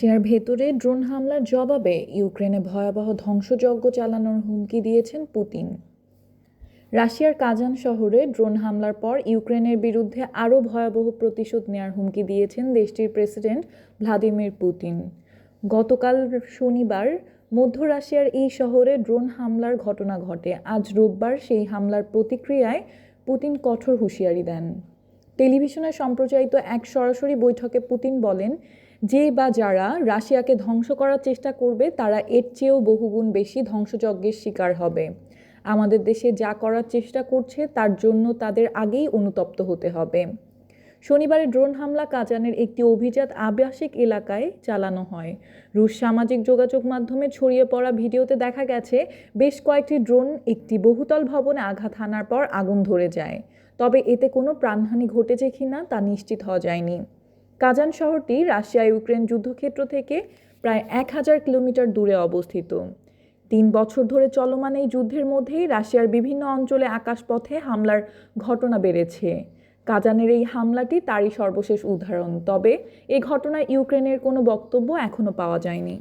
রাশিয়ার ভেতরে ড্রোন হামলার জবাবে ইউক্রেনে ভয়াবহ ধ্বংসযজ্ঞ চালানোর হুমকি দিয়েছেন পুতিন। রাশিয়ার কাজান শহরে ড্রোন হামলার পর ইউক্রেনের বিরুদ্ধে আরও ভয়াবহ প্রতিশোধ নেওয়ার হুমকি দিয়েছেন দেশটির প্রেসিডেন্ট ভ্লাদিমির পুতিন। গতকাল শনিবার মধ্য রাশিয়ার এই শহরে ড্রোন হামলার ঘটনা ঘটে। আজ রোববার সেই হামলার প্রতিক্রিয়ায় পুতিন কঠোর হুঁশিয়ারি দেন। টেলিভিশনে সম্প্রচারিত এক সরাসরি বৈঠকে পুতিন বলেন, যে বা যারা রাশিয়াকে ধ্বংস করার চেষ্টা করবে, তারা এর চেয়েও বহুগুণ বেশি ধ্বংসযজ্ঞের শিকার হবে। আমাদের দেশে যা করার চেষ্টা করছে, তার জন্য তাদের আগেই অনুতপ্ত হতে হবে। শনিবারে ড্রোন হামলা কাজানের একটি অভিজাত আবাসিক এলাকায় চালানো হয়। রুশ সামাজিক যোগাযোগ মাধ্যমে ছড়িয়ে পড়া ভিডিওতে দেখা গেছে, বেশ কয়েকটি ড্রোন একটি বহুতল ভবনে আঘাত হানার পর আগুন ধরে যায়। তবে এতে কোনো প্রাণহানি ঘটেছে কিনা তা নিশ্চিত হওয়া যায়নি। কাজান শহরটি রাশিয়া ইউক্রেন যুদ্ধক্ষেত্র থেকে প্রায় এক হাজার কিলোমিটার দূরে অবস্থিত। তিন বছর ধরে চলমান এই যুদ্ধের মধ্যেই রাশিয়ার বিভিন্ন অঞ্চলে আকাশপথে হামলার ঘটনা বেড়েছে। কাজানের এই হামলাটি তারই সর্বশেষ উদাহরণ, তবে এ ঘটনায় ইউক্রেনের কোনো বক্তব্য এখনও পাওয়া যায়নি।